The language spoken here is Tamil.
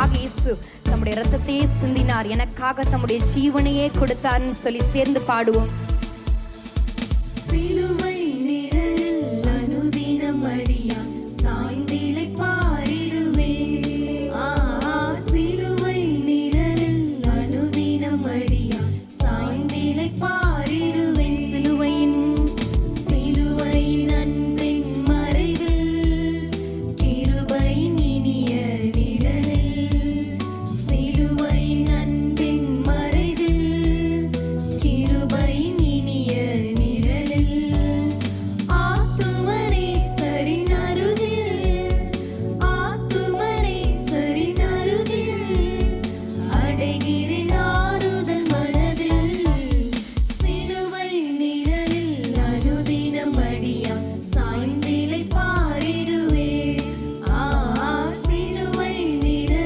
நமக்காக இயேசு தம்முடைய ரத்தத்தையே சிந்தினார். எனக்காக தம்முடைய ஜீவனையே கொடுத்தார்னு சொல்லி சேர்ந்து பாடுவோம். it